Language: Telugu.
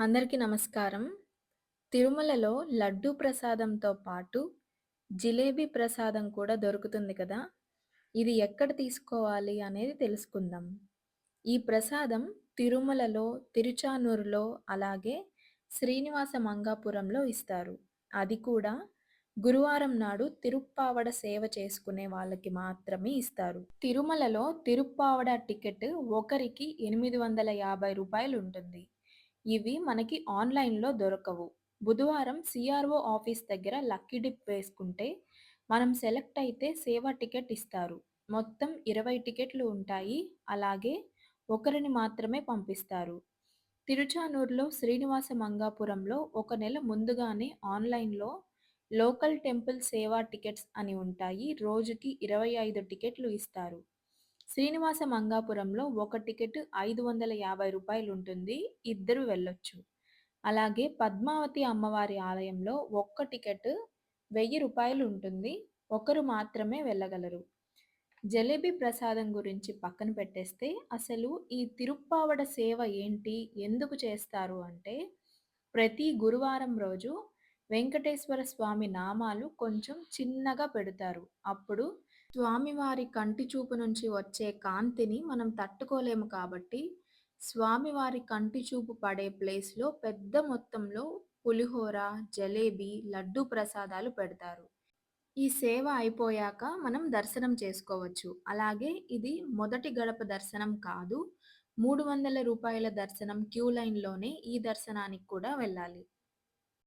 అందరికీ నమస్కారం. తిరుమలలో లడ్డూ ప్రసాదంతో పాటు జిలేబీ ప్రసాదం కూడా దొరుకుతుంది కదా! ఇది ఎక్కడ తీసుకోవాలి అనేది తెలుసుకుందాం. ఈ ప్రసాదం తిరుమలలో, తిరుచానూరులో అలాగే శ్రీనివాస మంగాపురంలో ఇస్తారు. అది కూడా గురువారం నాడు తిరుప్పావడ సేవ చేసుకునే వాళ్ళకి మాత్రమే ఇస్తారు. తిరుమలలో తిరుప్పావడ టికెట్ ఒకరికి ఎనిమిది వందల యాభై రూపాయలు ఉంటుంది. ఇవి మనకి ఆన్‌లైన్‌లో దొరకవు. బుధవారం సిఆర్ఓ ఆఫీస్ దగ్గర లక్కీ డిప్ వేసుకుంటే మనం సెలెక్ట్ అయితే సేవా టికెట్ ఇస్తారు. మొత్తం 20 టికెట్లు ఉంటాయి. అలాగే ఒకరిని మాత్రమే పంపిస్తారు. తిరుచానూరులో శ్రీనివాస మంగాపురంలో ఒక నెల ముందుగానే ఆన్‌లైన్‌లో లోకల్ టెంపుల్ సేవా టికెట్స్ అని ఉంటాయి. రోజుకి 25 టికెట్లు ఇస్తారు. శ్రీనివాస మంగాపురంలో ఒక టికెట్ ఐదు వందల యాభై రూపాయలు ఉంటుంది. ఇద్దరు వెళ్ళొచ్చు. అలాగే పద్మావతి అమ్మవారి ఆలయంలో ఒక్క టికెట్ వెయ్యి రూపాయలు ఉంటుంది. ఒకరు మాత్రమే వెళ్ళగలరు. జలేబీ ప్రసాదం గురించి పక్కన పెట్టేస్తే అసలు ఈ తిరుప్పావడ సేవ ఏంటి? ఎందుకు చేస్తారు అంటే ప్రతి గురువారం రోజు వెంకటేశ్వర స్వామి నామాలు కొంచెం చిన్నగా పెడతారు. అప్పుడు స్వామివారి కంటి చూపు నుంచి వచ్చే కాంతిని మనం తట్టుకోలేము కాబట్టి స్వామివారి కంటి చూపు పడే ప్లేస్‌లో పెద్ద మొత్తంలో పులిహోర, జలేబీ, లడ్డూ ప్రసాదాలు పెడతారు. ఈ సేవ అయిపోయాక మనం దర్శనం చేసుకోవచ్చు. అలాగే ఇది మొదటి గడప దర్శనం కాదు. మూడు వందల రూపాయల దర్శనం క్యూ లైన్‌లోనే ఈ దర్శనానికి కూడా వెళ్ళాలి.